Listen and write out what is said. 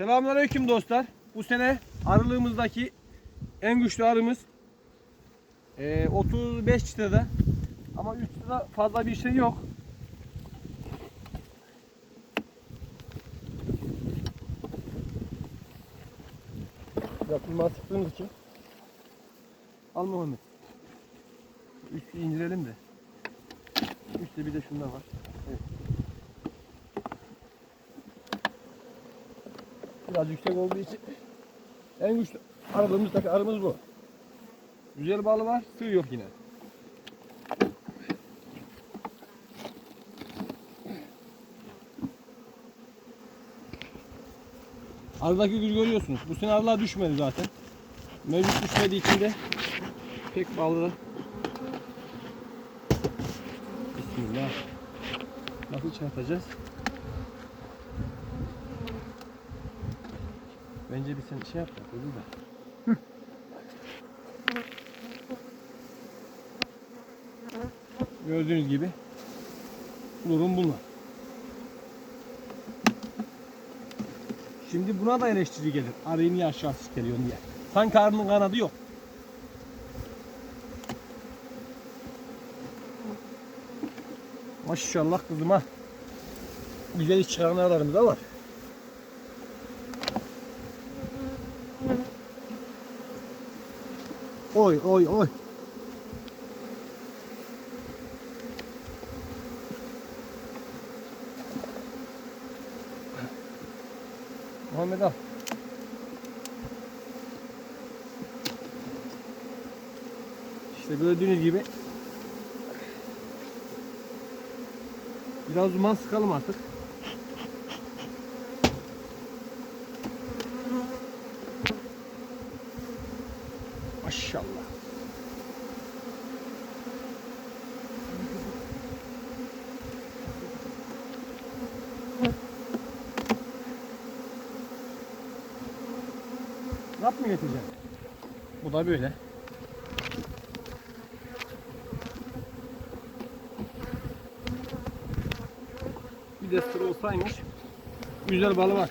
Selamünaleyküm dostlar. Bu sene arılığımızdaki en güçlü arımız eee, 35 çıtada. Ama 3 çıtada fazla bir şey yok. Yapılmaz sıktığımız için. Al Muhammed. Üstü indirelim de. Üstte bir de şundan var. Evet. Biraz yüksek olduğu için en güçlü aradığımızdaki arımız bu. Güzel balı var, sığ yok yine. Aradaki gücü görüyorsunuz. Bu sene arılar düşmedi zaten. Mevcut düşmediği için de pek balı Bismillah. Nasıl çıkartacağız? Bence bir sen şey yap da dur da. Gördüğünüz gibi durum bunlar. Şimdi buna da eleştiri gelir. Arayı niye aşağı geliyorsun diye. Sanki arının kanadı yok. Maşallah kızıma. Güzel iş çıkaran aralarımız da var. Oy oy oy. Muhammed al. İşte gördüğünüz gibi biraz duman sıkalım artık. Maşallah. Rap mı getireceğim? Bu da böyle. Bir de sır olsaymış güzel balı var.